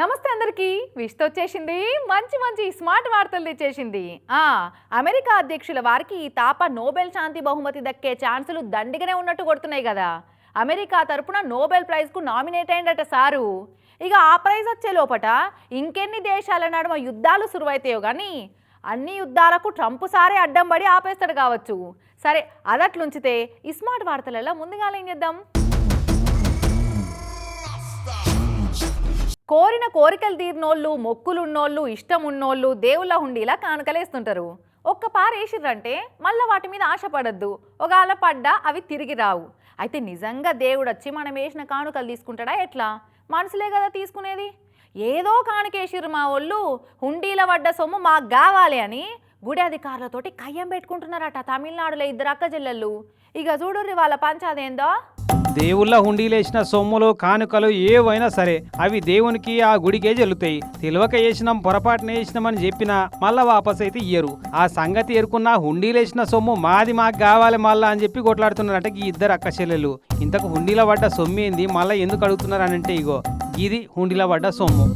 నమస్తే అందరికీ. విష్తో వచ్చేసింది. మంచి మంచి స్మార్ట్ వార్తలు తెచ్చేసింది. ఆ అమెరికా అధ్యక్షుల వారికి ఈ తాప నోబెల్ శాంతి బహుమతి దక్కే ఛాన్సులు దండిగానే ఉన్నట్టు కొడుతున్నాయి కదా. అమెరికా తరపున నోబెల్ ప్రైజ్కు నామినేట్ అయిందట సారు. ఇక ఆ ప్రైజ్ వచ్చే లోపట ఇంకెన్ని దేశాల నడుమ యుద్ధాలు సురువైతాయో కానీ అన్ని యుద్ధాలకు ట్రంప్ సారే అడ్డం పడి ఆపేస్తాడు కావచ్చు. సరే అదట్లుంచితే ఈ స్మార్ట్ వార్తలలో ముందుగా ఏం చేద్దాం? కోరిన కోరికలు తీరినోళ్ళు మొక్కులున్నోళ్ళు ఇష్టం ఉన్నోళ్ళు దేవుళ్ళ హుండీలా కానుకలేస్తుంటారు. ఒక్క పారేసిర్రంటే మళ్ళీ వాటి మీద ఆశపడద్దు. ఒకవేళ పడ్డా అవి తిరిగి రావు. అయితే నిజంగా దేవుడు వచ్చి మనం వేసిన కానుకలు తీసుకుంటాడా ఎట్లా? మనసులే కదా తీసుకునేది. ఏదో కానుకేసిర్రు మా వాళ్ళు హుండీల పడ్డ సొమ్ము మాకు కావాలి అని గుడి అధికారులతోటి కయ్యం పెట్టుకుంటున్నారట తమిళనాడులో ఇద్దరు అక్క చెల్లెళ్ళు. ఇక చూడుర్రి వాళ్ళ పంచాదేందో? దేవుళ్ళ హుండీలేసిన సొమ్ములు కానుకలు ఏవైనా సరే అవి దేవునికి ఆ గుడికే జల్లుతాయి. తెలియక వేసినాం పొరపాటున వేసినామని చెప్పినా మళ్ళా వాపస్ అయితే ఇయ్యరు. ఆ సంగతి ఎరుకున్న హుండీలేసిన సొమ్ము మాది మాకు కావాలి మళ్ళా అని చెప్పి కొట్లాడుతున్నారట ఈ ఇద్దరు అక్క చెల్లెలు. ఇంతకు హుండీల పడ్డ సొమ్ము ఏంది? మళ్ళీ ఎందుకు అడుగుతున్నారు అని అంటే ఇగో ఇది హుండీల పడ్డ సొమ్ము.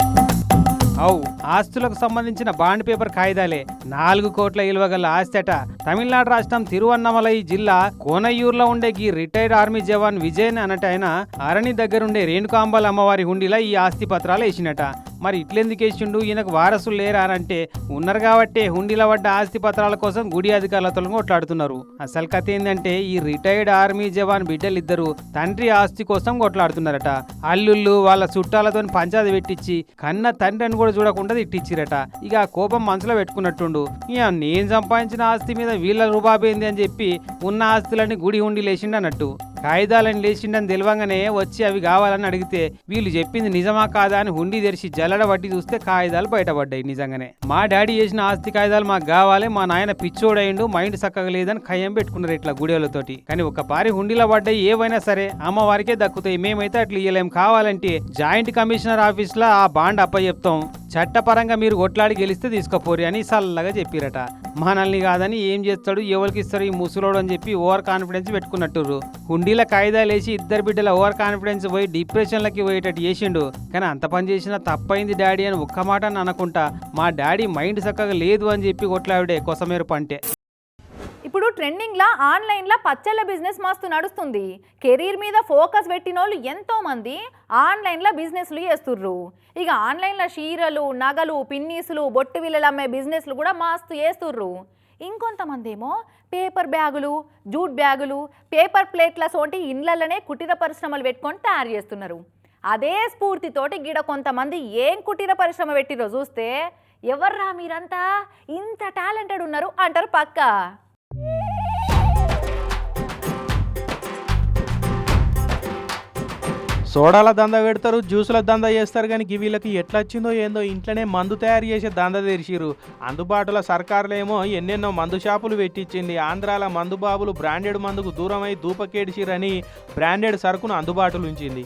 అవు ఆస్తులకు సంబంధించిన బాండ్ పేపర్ కాయిదాలే నాలుగు కోట్ల విలువ గల ఆస్తి అట తమిళనాడు రాష్ట్రం తిరువన్నమలై జిల్లా కోనయ్యూరులో ఉండే ఈ రిటైర్డ్ ఆర్మీ జవాన్ విజయన్ అనట ఆయన అరణి దగ్గరుండే రేణుకాంబల్ అమ్మవారి హుండీలో ఈ ఆస్తి పత్రాలు వేసినట. మరి ఇట్లెందుకు వేసిండు? ఈయనకు వారసులు లేరా అని అంటే ఉన్నారు కాబట్టే హుండీల పడ్డ ఆస్తి పత్రాల కోసం గుడి అధికారులతో కొట్లాడుతున్నారు. అసలు కథ ఏంటంటే ఈ రిటైర్డ్ ఆర్మీ జవాన్ బిడ్డలిద్దరు తండ్రి ఆస్తి కోసం కొట్లాడుతున్నారట. అల్లుళ్ళు వాళ్ళ చుట్టాలతో పంచాది పెట్టించి కన్న తండ్రి అని కూడా చూడకుండా తిట్టిచ్చిరట. ఇక ఆ కోపం మనసులో పెట్టుకున్నట్టుండు. ఇక నేను సంపాదించిన ఆస్తి మీద వీళ్ళ రూబాబేంది అని చెప్పి ఉన్న ఆస్తులన్నీ గుడి హుండీలు వేసిండు అన్నట్టు. కాగితాలని లేచిండని తెలివంగానే వచ్చి అవి కావాలని అడిగితే వీళ్ళు చెప్పింది నిజమా కాదా అని హుండీ తెరిచి జల్లడ పట్టి చూస్తే కాగితాలు బయటపడ్డాయి నిజంగానే. మా డాడీ చేసిన ఆస్తి కాగితాలు మాకు కావాలి మా నాయన పిచ్చోడైండు మైండ్ చక్కగా లేదని ఖయ్యం పెట్టుకున్నారు ఇట్లా గుడిలతోటి కానీ ఒక పారి హుండీలో పడ్డాయి ఏవైనా సరే అమ్మవారికే దక్కుతాయి మేమైతే అట్లా ఇయ్యలేం. కావాలంటే జాయింట్ కమిషనర్ ఆఫీస్లో ఆ బాండ్ అప్ప చెప్తాం చట్టపరంగా మీరు కొట్లాడి గెలిస్తే తీసుకోపోరి అని చల్లగా చెప్పిరట. మనల్ని కాదని ఏం చేస్తాడు ఎవరికి ఇస్తారు ఈ ముసలోడు అని చెప్పి ఓవర్ కాన్ఫిడెన్స్ పెట్టుకున్నట్టుర్రు. హుండీల కాయిదాలు వేసి ఇద్దరు బిడ్డల ఓవర్ కాన్ఫిడెన్స్ పోయి డిప్రెషన్లకి పోయేటట్టు చేసిండు. కానీ అంత పని చేసినా తప్పైంది డాడీ అని ఒక్క మాట అని అనుకుంటా మా డాడీ మైండ్ చక్కగా లేదు అని చెప్పి కొట్లావిడే కొసమేరు పంటే. ఇప్పుడు ట్రెండింగ్లా ఆన్లైన్లో పచ్చళ్ళ బిజినెస్ మస్తు నడుస్తుంది. కెరీర్ మీద ఫోకస్ పెట్టిన వాళ్ళు ఎంతోమంది ఆన్లైన్లో బిజినెస్లు చేస్తుర్రు. ఇక ఆన్లైన్లో చీరలు నగలు పిన్నీసులు బొట్టు విల్లలు అమ్మే బిజినెస్లు కూడా మస్తు చేస్తుర్రు. ఇంకొంతమంది ఏమో పేపర్ బ్యాగులు జూట్ బ్యాగులు పేపర్ ప్లేట్ల సోంటి ఇండ్లలోనే కుటీర పరిశ్రమలు పెట్టుకొని తయారు చేస్తున్నారు. అదే స్ఫూర్తితోటి గిడ కొంతమంది ఏం కుటీర పరిశ్రమ పెట్టిరో చూస్తే ఎవర్రా మీరంతా ఇంత టాలెంటెడ్ ఉన్నారు అంటారు పక్కా. సోడాల దంద పెడతారు జ్యూసుల దంద చేస్తారు కానీ వీళ్ళకి ఎట్లా వచ్చిందో ఏందో ఇంట్లోనే మందు తయారు చేసే దంద తెరిచిరు అందుబాటులో సర్కారులేమో ఎన్నెన్నో మందు షాపులు పెట్టించింది ఆంధ్రాల మందు బాబులు బ్రాండెడ్ మందుకు దూరమై దూపకేడిచిరని బ్రాండెడ్ సరుకును అందుబాటులో ఉంచింది.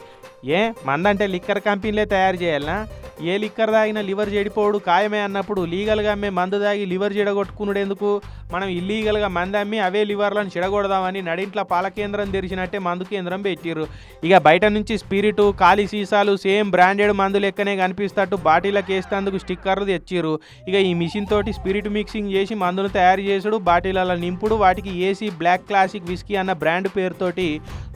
ఏ? మందంటే లిక్కర్ కంపెనీలే తయారు చేయాలనా? ఏ లిక్కర్ తాగిన లివర్ చెడిపోడు ఖాయమే అన్నప్పుడు లీగల్గా అమ్మే మందు తాగి లివర్ చెడగొట్టుకునుడెందుకు మనం ఇల్లీగల్గా మంది అమ్మి అవే లివర్లను చెడగొడదామని నడింట్ల పాల కేంద్రం తెరిచినట్టే మందు కేంద్రం పెట్టిర్రు. ఇక బయట నుంచి స్పిరిటు ఖాళీ సీసాలు సేమ్ బ్రాండెడ్ మందు లెక్కనే కనిపిస్తట్టు బాటిలకు వేస్తేందుకు స్టిక్కర్లు తెచ్చిర్రు. ఇక ఈ మిషన్ తోటి స్పిరిట్ మిక్సింగ్ చేసి మందును తయారు చేసుడు బాటిలలో నింపుడు వాటికి ఏసీ బ్లాక్ క్లాసిక్ విస్కీ అన్న బ్రాండ్ పేరుతోటి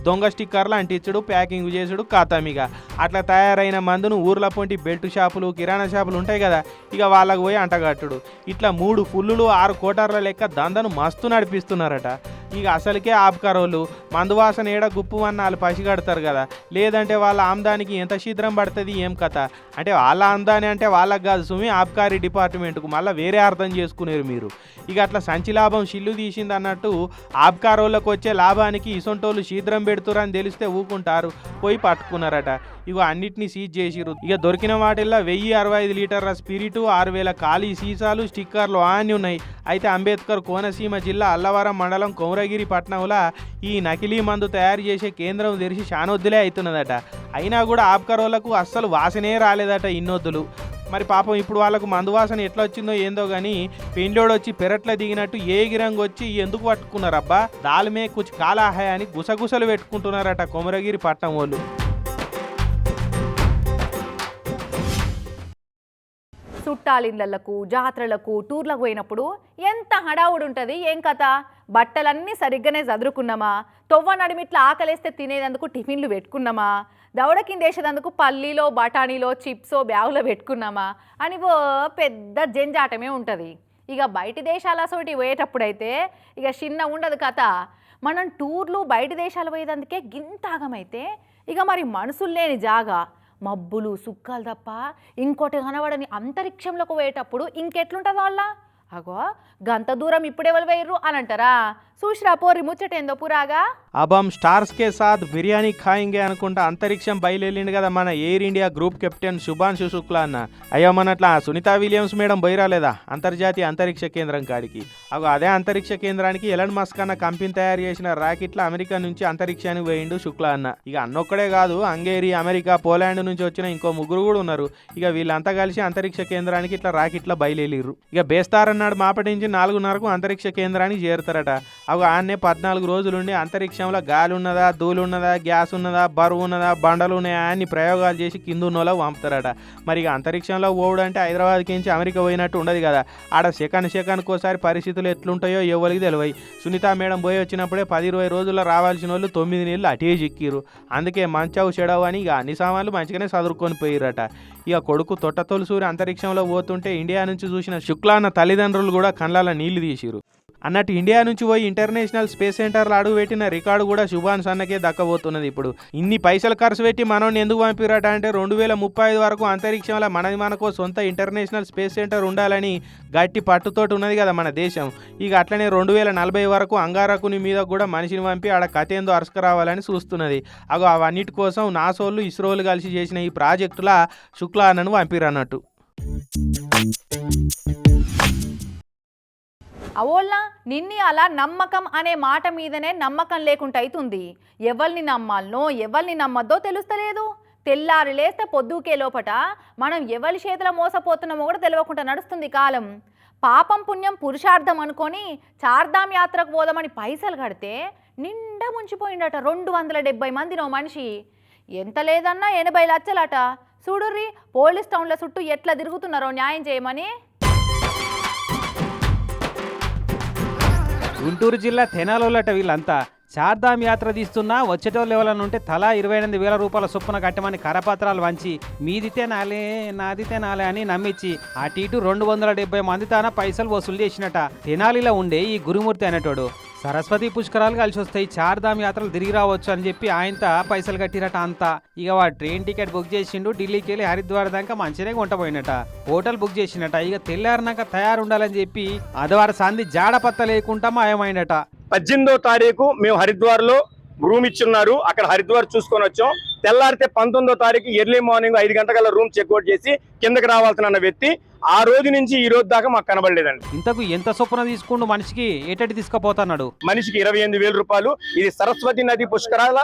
దొంగ స్టిక్కర్లు అంటించుడు ప్యాకింగ్ చేసుడు కాతామిగా అట్లా తయారైన మందును ఊర్ల పొంటి బెల్ట్ షాపులు కిరాణా షాపులు ఉంటాయి కదా ఇక వాళ్ళకు పోయి అంటగట్టుడు. ఇట్లా మూడు ఫుల్లులు ఆరు కోటర్ల లెక్క దందను మస్తు నడిపిస్తున్నారట. ఇక అసలుకే ఆబ్కారోళ్ళు మందువాసన ఏడ గుప్పు అని వాళ్ళు పసిగడతారు కదా. లేదంటే వాళ్ళ ఆమ్దానికి ఎంత శీఘ్రం పడుతుంది ఏం కథ. అంటే వాళ్ళ ఆమ్దాని అంటే వాళ్ళకి కాదు సుమి ఆబ్కారీ డిపార్ట్మెంట్కు. మళ్ళీ వేరే అర్థం చేసుకునేరు మీరు. ఇక అట్లా సంచి లాభం షిల్లు తీసింది అన్నట్టు ఆబ్కారోళ్ళకు వచ్చే లాభానికి ఇసొంటోళ్ళు శీఘ్రం పెడుతురని తెలిస్తే ఊకుంటారు. పోయి పట్టుకున్నారట. ఇగో అన్నిటిని సీజ్ చేసిరు ఇక దొరికిన వాటిల్లో వెయ్యి అరవై ఐదు లీటర్ల స్పిరిటు ఆరు వేల ఖాళీ సీసాలు స్టిక్కర్లు అన్నీ ఉన్నాయి. అయితే అంబేద్కర్ కోనసీమ జిల్లా అల్లవరం మండలం కొమరగిరి పట్టణంలో ఈ నకిలీ మందు తయారు చేసే కేంద్రం తెరిచి శానొద్దులే అవుతున్నదట అయినా కూడా ఆబ్కారోళ్ళకు అస్సలు వాసనే రాలేదట ఇన్నొద్దులు. మరి పాపం ఇప్పుడు వాళ్ళకు మందు వాసన ఎట్లా వచ్చిందో ఏందో కానీ పెండ్లోడు వచ్చి పెరట్ల దిగినట్టు ఏ గిరంగు వచ్చి ఎందుకు పట్టుకున్నారబ్బా? దాల్మే కుచ్ కాలాహాయ అని గుసగుసలు పెట్టుకుంటున్నారట కొమరగిరి పట్టణం వాళ్ళు. చుట్టాలిళ్ళకు జాతరలకు టూర్లకు పోయినప్పుడు ఎంత హడావుడు ఉంటుంది ఏం కథ? బట్టలన్నీ సరిగ్గానే చదురుకున్నామా తొవ్వ నడిమిట్లా ఆకలేస్తే తినేదందుకు టిఫిన్లు పెట్టుకున్నామా? దవడకిందేసేదందుకు పల్లీలో బఠానీలో చిప్సో బ్యాగులో పెట్టుకున్నామా? అని ఓ పెద్ద జంజాటమే ఉంటుంది. ఇక బయట దేశాల సోటి పోయేటప్పుడైతే ఇక చిన్న ఉండదు కథ. మనం టూర్లు బయట దేశాలు పోయేదందుకే గింతాగమైతే ఇక మరి మనుషులు లేని జాగా. మబ్బులు సుక్కలు తప్ప ఇంకోటి కనబడని అంతరిక్షంలోకి పోయేటప్పుడు ఇంకెట్లుంటుంది వాళ్ళ? అగో గంత దూరం ఇప్పుడెవరు వేయరు అని అంటారా? చూసిరా పోరి ముచ్చటేందో పురాగా? అబం స్టార్స్ కే సాత్ బిర్యానీ ఖాయింగే అనుకుంటా అంతరిక్షం బయలుదేరిండు కదా మన air India group captain Shubhanshu Shukla అన్న. అయ్యో మనట్లా సునీత విలియమ్స్ మేడం బయరాలేదా అంతర్జాతీయ అంతరిక్ష కేంద్రం కాడికి. అగో అదే అంతరిక్ష కేంద్రానికి ఎలన్ మస్క్ అన్న కంపెనీ తయారు చేసిన రాకెట్ల అమెరికా నుంచి అంతరిక్షానికి పోయిండు శుక్లా అన్న. ఇక అన్నొక్కడే కాదు హంగేరి అమెరికా పోలాండ్ నుంచి వచ్చిన ఇంకో ముగ్గురు కూడా ఉన్నారు. ఇక వీళ్ళంతా కలిసి అంతరిక్ష కేంద్రానికి ఇట్లా రాకెట్ల బయలుదేరిర్రు ఇక బేస్తారన్నాడు మాపటించి నాలుగున్నరకు అంతరిక్ష కేంద్రానికి చేరుతారట. అవి ఆన్నే పద్నాలుగు రోజులుండి అంతరిక్షంలో గాలి ఉన్నదా ధూళి ఉన్నదా గ్యాస్ ఉన్నదా బరువు ఉన్నదా బండలు ఉన్నాయా అని ప్రయోగాలు చేసి కింద ఉన్నోళ్ళ పంపుతారట. మరి ఇక అంతరిక్షంలో పోవడం అంటే హైదరాబాద్కి నుంచి అమెరికా పోయినట్టు ఉండదు కదా. ఆడ సెకండ్ సెకండ్కి ఒకసారి పరిస్థితులు ఎట్లుంటాయో ఎవరికి తెలివై సునీత మేడం పోయి వచ్చినప్పుడే పది ఇరవై రోజుల్లో రావాల్సిన వాళ్ళు తొమ్మిది నీళ్ళు అటే చిక్కిరు అందుకే మంచావు చెడవు అని ఇక అన్ని సామాన్లు మంచిగానే చదువుకొని పోయిరట ఇక కొడుకు తొట్ట తొలిసూరి అంతరిక్షంలో పోతుంటే ఇండియా నుంచి చూసిన శుక్లాన్న తల్లిదండ్రులు కూడా కళ్ళ నీళ్ళు తీసిరు అన్నట్టు ఇండియా నుంచి పోయి ఇంటర్నేషనల్ స్పేస్ సెంటర్లో అడుగు పెట్టిన రికార్డు కూడా శుభాన్ సన్నకే దక్కబోతున్నది ఇప్పుడు. ఇన్ని పైసలు ఖర్చు పెట్టి మనోని ఎందుకు పంపిరట అంటే రెండు వేల ముప్పై ఐదు వరకు అంతరిక్షంలో మనది మనకో సొంత ఇంటర్నేషనల్ స్పేస్ సెంటర్ ఉండాలని గట్టి పట్టుతోటి ఉన్నది కదా మన దేశం. ఇక అట్లనే రెండు వేల నలభై వరకు అంగారకుని మీద కూడా మనిషిని పంపి ఆడ కథ ఏందో అరుసుకురావాలని చూస్తున్నది. అగో అవన్నిటి కోసం నాసోళ్ళు ఇస్రోలు కలిసి చేసిన ఈ ప్రాజెక్టులా శుక్లానను పంపిరన్నట్టు అవోళ్ళ నిన్ని అలా నమ్మకం అనే మాట మీదనే నమ్మకం లేకుండా అవుతుంది ఎవరిని నమ్మాలనో ఎవరిని నమ్మద్దో తెలుస్తలేదు. తెల్లారి లేస్తే పొద్దుకే లోపట మనం ఎవరి చేతిలో మోసపోతున్నామో కూడా తెలియకుండా నడుస్తుంది కాలం. పాపం పుణ్యం పురుషార్థం అనుకొని చార్ధామ్ యాత్రకు పోదామని పైసలు కడితే నిండా ముంచిపోయిండట రెండు వందల డెబ్బై మందినో మనిషి. ఎంత లేదన్నా ఎనభై లచ్చలట. చూడుర్రి పోలీస్ టౌన్ల చుట్టూ ఎట్లా తిరుగుతున్నారో న్యాయం చేయమని? గుంటూరు జిల్లా తెనాలోలట వీళ్ళంతా. చార్ధామ్ యాత్ర తీస్తున్నా వచ్చేటోళ్ళు ఎవరైనా ఉంటే తలా ఇరవై ఎనిమిది వేల రూపాయల చొప్పున కట్టమని కరపత్రాలు వంచి మీదితే నాలే నాదితే నాలే అని నమ్మించి అటు ఇటు రెండు వందల డెబ్బై మంది తాన పైసలు వసూలు చేసినట. తెనాలిలో ఉండే ఈ గురుమూర్తి అనేటోడు. సరస్వతి పుష్కరాలు కలిసి వస్తాయి. చార్ధామ్ యాత్రలు తిరిగి రావచ్చు అని చెప్పి ఆయనతో పైసలు కట్టిరట అంతా. ఇక వాడు ట్రైన్ టికెట్ బుక్ చేసిండు ఢిల్లీకి వెళ్ళి హరిద్వార్ దాకా మంచిగా కొంటపోయినట. Hotel book చేసినట. ఇక తెల్లారినాక తయారు ఉండాలని చెప్పి అదవారి సంధి జాడపత్త లేకుండా మాయమైనట. పద్దెనిమిదో తారీఖు మేము హరిద్వార్లో రూమ్ ఇచ్చున్నారు. అక్కడ హరిద్వార్ చూసుకొని వచ్చాం. తెల్లారితే పంతొమ్మిదో తారీఖు ఎర్లీ మార్నింగ్ ఐదు గంటల రూమ్ చెక్అవుట్ చేసి కిందకి రావాల్సిన వ్యక్తి. ఆ రోజు నుంచి ఈ రోజు దాకా మాకు కనబడలేదండి. ఇంతకు ఎంత చొప్పున తీసుకుండు మనిషికి? ఏటటి తీసుకుపోతున్నాడు? మనిషికి ఇరవై రూపాయలు. ఇది సరస్వతి నది పుష్కరాల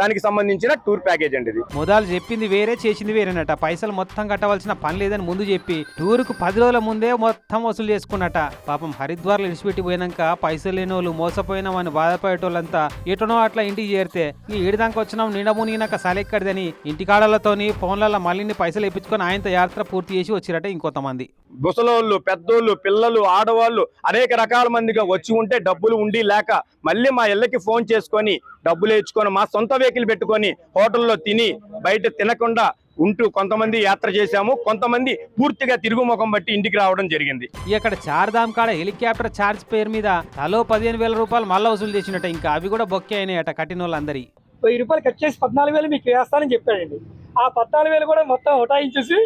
దానికి సంబంధించిన టూర్ ప్యాకేజ్ అండి ఇది. మొదలు చెప్పింది వేరే చేసింది వేరేనట. పైసలు మొత్తం కట్టవలసిన పని లేదని ముందు చెప్పి టూరుకు పది రోజుల ముందే మొత్తం వసూలు చేసుకున్నట. పాపం హరిద్వార్లో ఇడిచిపెట్టి పోయినాక పైసలు లేని వాళ్ళు మోసపోయినామని బాధపడేటోళ్ళంతా ఎటనో అట్లా ఇంటికి చేరితే ఈ ఏడుదాకా వచ్చినాం నిండమునినాక సలెక్కడిదని ఇంటికాడలతోని ఫోన్లలో మళ్ళీ పైసలు ఇప్పించుకొని ఆయనతో యాత్ర పూర్తి చేసి వచ్చిరట ఇంకొంతమంది. ముసలోళ్ళు పెద్దోళ్ళు పిల్లలు ఆడవాళ్ళు అనేక రకాల మందిగా వచ్చి ఉంటే డబ్బులు ఉండి లేక మళ్ళీ మా ఇళ్ళకి ఫోన్ చేసుకొని డబ్బులు ఇచ్చుకొని మా సొంత వెహికల్ పెట్టుకొని హోటల్లో తిని బయట తినకుండా ఉంటూ కొంతమంది యాత్ర చేశాము. కొంతమంది పూర్తిగా తిరుగుముఖం బట్టి ఇంటికి రావడం జరిగింది. ఈ అక్కడ చార్ధామ్ కాడ హెలికాప్టర్ ఛార్జ్ పేరు మీద తలో పదిహేను వేల రూపాయలు మళ్ళీ వసూలు చేసినట్ట. ఇంకా అవి కూడా బొక్కే అయినాయట కట్టిన వాళ్ళందరి వెయ్యి రూపాయలు కట్ చేసి పద్నాలుగు వేలు మీకు వేస్తానని చెప్పాడండి. ఆ పద్నాలుగు వేలు కూడా మొత్తం ఉటాయించేసి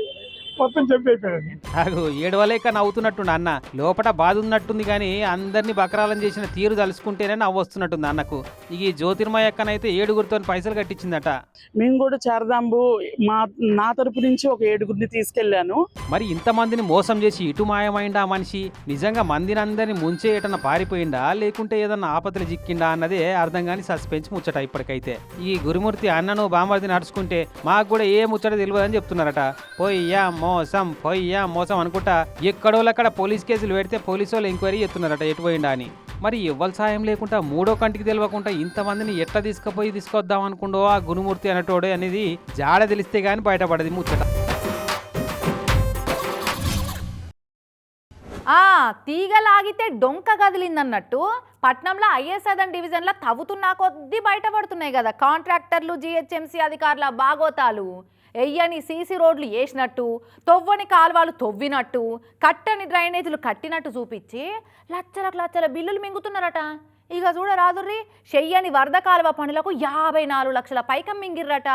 మొత్తం చెప్పి అయిపోయాడండి నాకు ఏడవలేక నవ్వుతున్నట్టుండి అన్న. లోపల బాధ ఉన్నట్టుంది కానీ అందరినీ బకరాలను చేసిన తీరు తలుసుకుంటేనే నవ్వు వస్తున్నట్టుంది అన్నకు. ఇక ఈ జ్యోతిర్మయ అక్కనైతే ఏడుగురితో పైసలు కట్టించిందట. మేము కూడా చారదాంబు మా నా తరపు నుంచి ఒక ఏడుగురిని తీసుకెళ్ళాను మరి ఇంతమందిని మోసం చేసి ఇటు మాయమైందా మనిషి? నిజంగా మందిని అందరినీ ముంచే ఏటన్నా పారిపోయిందా? లేకుంటే ఏదన్నా ఆపదలు చిక్కిందా అన్నదే అర్థం కాని సస్పెన్స్ ముచ్చట ఇప్పటికైతే. ఈ గురుమూర్తి అన్నను బామర్ది నడుచుకుంటే మాకు కూడా ఏ ముచ్చట తెలియదని చెప్తున్నారట. పోయ్యా మోసం పొయ్య మోసం అనుకుంటా ఎక్కడోళ్ళక్కడ పోలీస్ కేసులు పెడితే పోలీసు వాళ్ళు ఎంక్వైరీ చేస్తున్నారట ఎటుపోయిందా అని. మరి ఎవ్వరి సాయం లేకుండా మూడో కంటికి తెలియకుండా ఇంతమందిని ఎట్లా తీసుకుపోయి తీసుకొద్దాం అనుకుండో ఆ గురుమూర్తి అనేటోడే అనేది జాడ తెలిస్తే కానీ బయటపడది ముచ్చట. తీగలాగితే డొంక కదిలిందన్నట్టు పట్నంలో ఐఎస్ఐదన్ డివిజన్లో తవ్వుతున్నా కొద్దీ బయటపడుతున్నాయి కదా కాంట్రాక్టర్లు జిహెచ్ఎంసీ అధికారుల బాగోతాలు. ఎయ్యని సీసీ రోడ్లు వేసినట్టు తొవ్వని కాలువలు తవ్వినట్టు కట్టని డ్రైనేజీలు కట్టినట్టు చూపించి లచ్చలకు లచ్చల బిల్లులు మింగుతున్నారట. ఇక చూడరాదుర్రి చెయ్యని వరద కాలువ పనులకు యాభై నాలుగు లక్షల పైకం మింగిర్రట.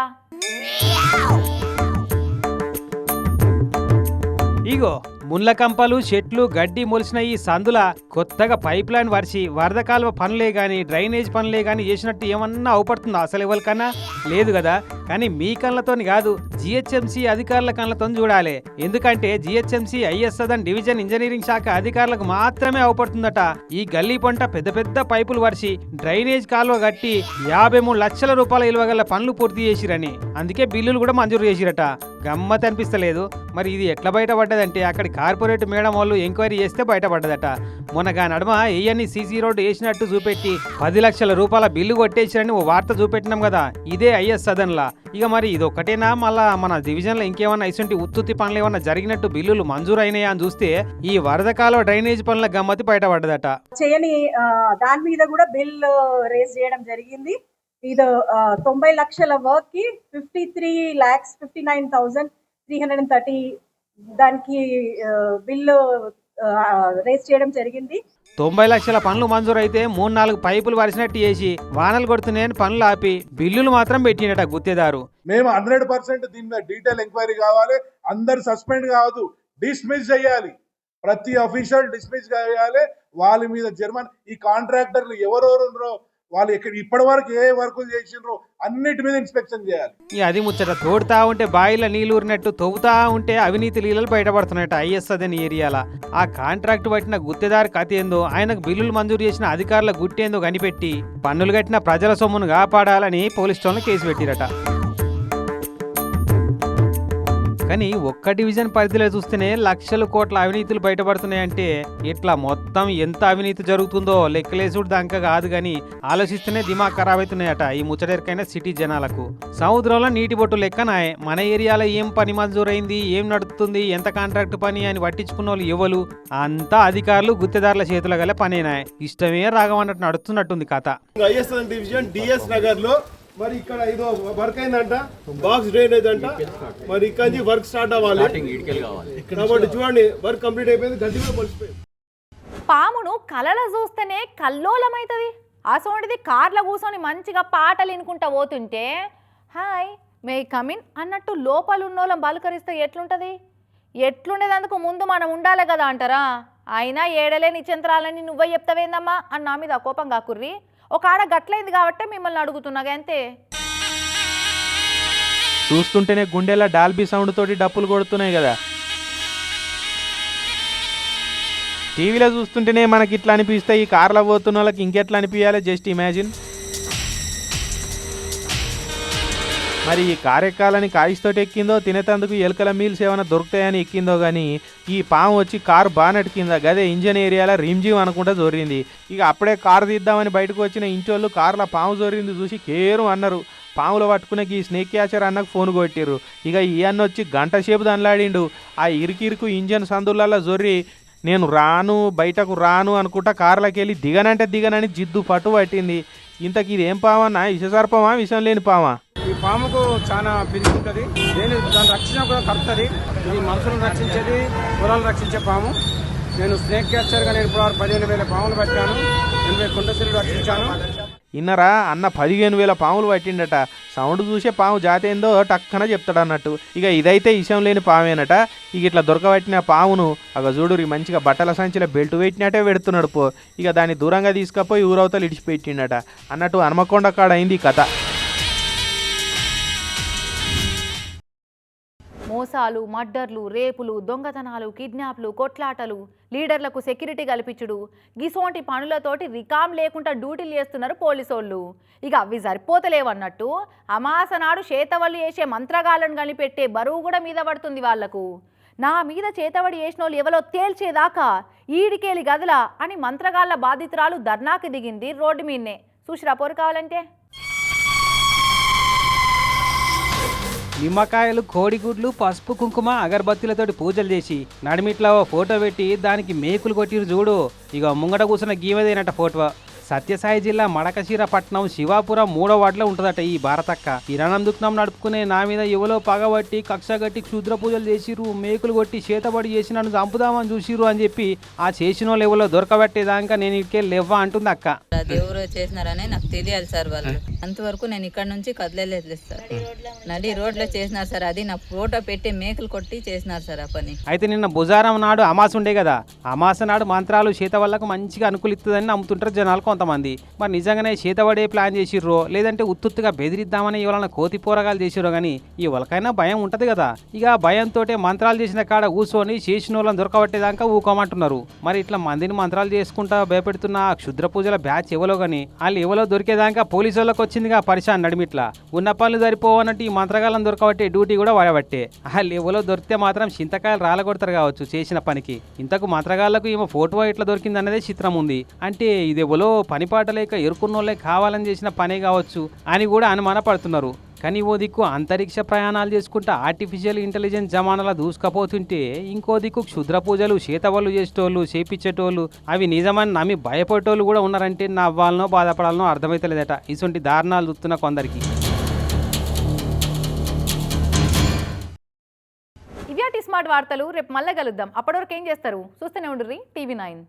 ఇగో ముళ్ళ కంపలు చెట్లు గడ్డి మొలిసిన ఈ సందుల కొత్తగా పైప్ లైన్ వరిచి వరద కాలువ పనులే గాని డ్రైనేజ్ పనులే గాని చేసినట్టు ఏమన్నా అవపడుతుందా అసలు ఎవరికన్నా? లేదు కదా. కానీ మీ కళ్ళతోని కాదు జిహెచ్ఎంసీ అధికారుల కళ్ళతో చూడాలి. ఎందుకంటే జిహెచ్ఎంసీ ఐఎస్ఎదన్ డివిజన్ ఇంజనీరింగ్ శాఖ అధికారులకు మాత్రమే అవపడుతుందట. ఈ గల్లీ పంట పెద్ద పెద్ద పైపులు వరిచి డ్రైనేజ్ కాలువ కట్టి యాభై మూడు లక్షల రూపాయల విలువ గల పనులు పూర్తి చేసిరని. అందుకే బిల్లులు కూడా మంజూరు చేసిరట. గమ్మత్ అనిపిస్తలేదు. మరి ఇది ఎట్లా బయటపడ్డదంటే అక్కడి కార్పొరేట్ మేడం వాళ్ళు ఎంక్వైరీ చేస్తే బయటపడ్డదట. మొన్నగా నడుమ ఏఎన్ని సీసీ రోడ్డు వేసినట్టు చూపెట్టి పది లక్షల రూపాయల బిల్లు కొట్టేసిరని ఓ వార్త చూపెట్టినాం కదా ఇదే ఐఎస్ సదన్లా. ఇక మరి ఇది ఒక్కటేనా మళ్ళా మన డివిజన్లో ఇంకేమన్నా ఇసుంటి ఉత్తుత్తి పనులు ఏమన్నా జరిగినట్టు బిల్లులు మంజూరు అయినాయా అని చూస్తే ఈ వరద కాలువ డ్రైనేజ్ పనుల గమ్మతి బయటపడ్డదట. చేయని దాని మీద కూడా బిల్ రేజ్ చేయడం జరిగింది. ఇది తొంభై లక్షల వర్క్కి fifty three lakhs fifty nine thousand three hundred and thirty దానికి బిల్ రేజ్ చేయడం జరిగింది. తొంభై లక్షల పనులు మంజూరు అయితే మూడు నాలుగు పైపులు వరిసినట్టు చేసి వానలు కొడుతున్నాయని పనులు ఆపి బిల్లులు మాత్రం పెట్టినట గుత్తేదారు. మేము హండ్రెడ్ పర్సెంట్ దీని మీద డీటెయిల్ ఎంక్వైరీ కావాలి. అందరు సస్పెండ్ కావద్దు. డిస్మిస్ చేయాలి. ప్రతి అఫీషియల్ డిస్మిస్ చేయాలి. వాళ్ళ మీద జర్మన్ ఈ కాంట్రాక్టర్లు ఎవరెవరు ఉన్నారో వాళ్ళు ఇక్కడ ఇప్పటి వరకు ఏ వర్కులు చేసినారో అన్నిటి మీద ఇన్స్పెక్షన్ చేయాలి. అది ముచ్చట తోడుతా ఉంటే బాయిల నీళ్ళు ఊరినట్టు తవ్వుతా ఉంటే అవినీతి లీలలు బయటపడుతున్నాయట ఐఎస్ అదని ఏరియాల. ఆ కాంట్రాక్ట్ పట్టిన గుత్తేదారు కథ ఏందో ఆయనకు బిల్లులు మంజూరు చేసిన అధికారుల గుట్టేందో కనిపెట్టి పన్నులు కట్టిన ప్రజల సొమ్మును కాపాడాలని పోలీస్ స్టేషన్లో కేసు పెట్టిరట. కానీ ఒక్క డివిజన్ పరిధిలో చూస్తేనే లక్షల కోట్ల అవినీతులు బయటపడుతున్నాయంటే ఇట్లా మొత్తం ఎంత అవినీతి జరుగుతుందో లెక్కలేసుడు దాకా కాదు కానీ ఆలోచిస్తేనే దిమాగ్ ఖరాబ్ అవుతున్నాయట ఈ ముచ్చటెరకైన సిటీ జనాలకు. సముద్రంలో నీటి బొట్టు లెక్కనాయ్ మన ఏరియాలో ఏం పని మంజూరైంది ఏం నడుస్తుంది ఎంత కాంట్రాక్ట్ పని అని పట్టించుకున్న వాళ్ళు ఎవరు అంతా అధికారులు గుత్తేదారుల చేతుల గల పనేనాయ్. ఇష్టమే రాగం అన్నట్టు నడుస్తున్నట్టుంది కథ. డివిజన్ డిఎస్ నగర్లో మరి ఇక్కడ ఇదో వర్క్ అయిందంట? బాక్స్ డ్రైనేజ్ అంట మరి ఇక్కడ నుంచి వర్క్ స్టార్ట్ అవ్వాలి. కాబట్టి చూడండి వర్క్ కంప్లీట్ అయిపోయింది గడ్డి కూడా పొలిసిపోయింది పామును కలల చూస్తేనే కల్లోలమవుతుంది అసోంటిది కార్లో కూర్చొని మంచిగా పాటలు వినుకుంటా పోతుంటే హాయ్ మే కమిన్ అన్నట్టు లోపల ఉన్నోళ్ళం బలకరిస్తే ఎట్లుంటుంది? ఎట్లుండేదందుకు ముందు మనం ఉండాలి కదా అంటారా? అయినా ఏడలే నిచంత్రాలని నువ్వే చెప్తావేందమ్మా? అని నా మీద కోపం కాకుర్రి. ఒక ఆడ గట్లయింది కాబట్టి మిమ్మల్ని అడుగుతున్నా అంతే చూస్తుంటేనే గుండెలా డాల్బీ సౌండ్ తోటి డప్పులు కొడుతున్నాయి కదా. టీవీలో చూస్తుంటేనే మనకి ఇట్లా అనిపిస్తే ఈ కార్లో పోతున్న వాళ్ళకి ఇంకెట్లా అనిపించాలి జస్ట్ ఇమాజిన్. మరి ఈ కారెక్కాలని కాయిస్తోటి ఎక్కిందో తినేటందుకు ఎలుకల మీల్స్ ఏమైనా దొరుకుతాయని ఎక్కిందో కానీ ఈ పాము వచ్చి కారు బానెట్ కింద గదే ఇంజన్ ఏరియాలో రిమ్జిమ్ అనుకుంటా జోరింది. ఇక అప్పుడే కారు తీద్దామని బయటకు వచ్చిన ఇంటోళ్ళు కార్లో పాము జోరింది చూసి కేరు అన్నారు. పాములు పట్టుకునే ఈ స్నేక్ క్యాచర్ అన్నకు ఫోన్ కొట్టిర్రు. ఇక ఈ అన్న వచ్చి గంట సేపు దంలాడిండు ఆ ఇరికిరుకు ఇంజన్ సందులలో జొర్రి నేను రాను బయటకు రాను అనుకుంటా కార్లోకి వెళ్ళి దిగనంటే దిగనని జిద్దు పట్టు పట్టింది. ఇంతకి ఇదేం ఏం పావన్నా విషసర్పమా విషం లేని పావా? పాముకు చాలా పిలిచి ఉంటుంది దేని దాన్ని రక్షణ కూడా కడుతుంది ఇది మనుషులను రక్షించేది పొలాలను రక్షించే పాము. నేను స్నేక్ క్యాచర్గా నేను ఇప్పుడు పదిహేను వేల పాములు పట్టాను. ఎనభై కుండసిల్లు రక్షించాను. ఇన్నరా అన్న పదిహేను వేల పాములు పట్టిండట. సౌండ్ చూసే పాము జాతి ఏందో టక్కన చెప్తాడు అన్నట్టు. ఇక ఇదైతే ఇషం లేని పామేనట ఇక ఇట్లా దొరకబట్టిన పామును అగ చూడురి మంచిగా బట్టల సంచిలో బెల్ట్ పెట్టినట్టే పెడుతున్నాడు పో. ఇక దాన్ని దూరంగా తీసుకపోయి ఊరవతలు ఇడిచిపెట్టిండట. అన్నట్టు హనుమకొండ కాడ అయింది ఈ కథ. మోసాలు మర్డర్లు రేపులు దొంగతనాలు కిడ్నాప్లు కొట్లాటలు లీడర్లకు సెక్యూరిటీ కల్పించుడు. గిసోంటి పనులతోటి రికామ్ లేకుండా డ్యూటీలు చేస్తున్నారు పోలీసోళ్ళు. ఇక అవి సరిపోతలేవన్నట్టు అమాసనాడు చేతవళ్ళు వేసే మంత్రగాళ్ళను కనిపెట్టే బరువు కూడా మీద పడుతుంది వాళ్ళకు. నా మీద చేతబడి వేసిన వాళ్ళు ఎవరో తేల్చేదాకా ఈడికేలి గదలా అని మంత్రగాళ్ళ బాధితురాలు ధర్నాకి దిగింది రోడ్డు మీదనే. చూసిరా పోరు కావాలంటే? నిమ్మకాయలు కోడిగుడ్లు పసుపు కుంకుమ అగరబత్తులతోటి పూజలు చేసి నడిమిట్లో ఓ ఫోటో పెట్టి దానికి మేకులు కొట్టిరు చూడు. ఇక ముంగట కూర్చున్న గీమదేనట ఫోటో. సత్యసాయి జిల్లా మడకశీర పట్నం శివాపురం మూడో వార్డులో ఉంటుందట ఈ భారతక్క. కిరాణం దుకాణం నడుపుకునే నా మీద ఎవలో పగబట్టి కక్ష కట్టి క్షుద్ర పూజలు చేసిరు మేకులు కొట్టి చేతబడి చేసి నన్ను చంపుదామని చూసిరు అని చెప్పి ఆ చేసిన వాళ్ళు ఎవరో దొరకబట్టేదాకా నేను ఇటుకే లేవ్వా అంటుంది అక్క. ఎవరో చేసినారని నాకు తెలియాలి సార్ వాళ్ళు. అంతవరకు నేను ఇక్కడ నుంచి కదలలేదు సార్. నడి రోడ్లో చేసినారు సార్. అది నా ఫోటో పెట్టి మేకలు కొట్టి చేసినారు సార్ ఆ పని. అయితే నిన్న బుజారం నాడు అమాస ఉండే కదా. అమాస నాడు మంత్రాలు చేత వాళ్ళకు మంచిగా అనుకూలిస్తుందని నమ్ముతుంటారు జనాలు కొంతమంది. మరి నిజంగానే చేతబడే ప్లాన్ చేసిర్రో? లేదంటే ఉత్తుత్తుగా బెదిరిద్దామని ఎవరైనా కోతి పోరగాలు చేసిరో కానీ ఎవరికైనా భయం ఉంటుంది కదా. ఇక భయంతో మంత్రాలు చేసిన కాడ కూర్చొని చేసిన వాళ్ళని దొరకబట్టేదాకా ఊకోమంటున్నారు. మరి ఇట్లా మందిని మంత్రాలు చేసుకుంటా భయపెడుతున్న ఆ క్షుద్ర పూజల బ్యాచ్ ఎవలో కానీ వాళ్ళు ఎవలో దొరికేదాకా పోలీసు వాళ్ళకి వచ్చిందిగా పరిశాన్ నడిమిట్లా ఉన్న పనులు సరిపోవన్నట్టు ఈ మంత్రగాలను దొరకబట్టే డ్యూటీ కూడా వాడబట్టే. వాళ్ళు ఎవలో దొరికితే మాత్రం చింతకాయలు రాలగొడతారు కావచ్చు చేసిన పనికి. ఇంతకు మంత్రగాళ్ళకు ఈమె ఫోటో ఇట్లా దొరికింది చిత్రం ఉంది. అంటే ఇది ఎవలో పనిపాట లేక ఎరుకున్నోళ్ళే కావాలని చేసిన పనే కావచ్చు అని కూడా అనుమానపడుతున్నారు. కానీ ఓ దిక్కు అంతరిక్ష ప్రయాణాలు చేసుకుంటా ఆర్టిఫిషియల్ ఇంటెలిజెన్స్ జమానాల దూసుకపోతుంటే ఇంకో దిక్కు క్షుద్ర పూజలు చేతబళ్ళు చేసేటోళ్ళు చేపించేటోళ్ళు అవి నిజమని నమ్మి భయపడేటోళ్ళు కూడా ఉన్నారంటే నవ్వాలనో బాధపడాలనో అర్థమైతలేదట. ఇటువంటి దారుణాలు చూస్తున్న కొందరికి. ఇవ్యాటి స్మార్ట్ వార్తలు రేపు మళ్ళీ కలుద్దాం. అప్పటివరకు ఏం చేస్తారు? చూస్తూనే ఉండ్రి టీవీ నైన్.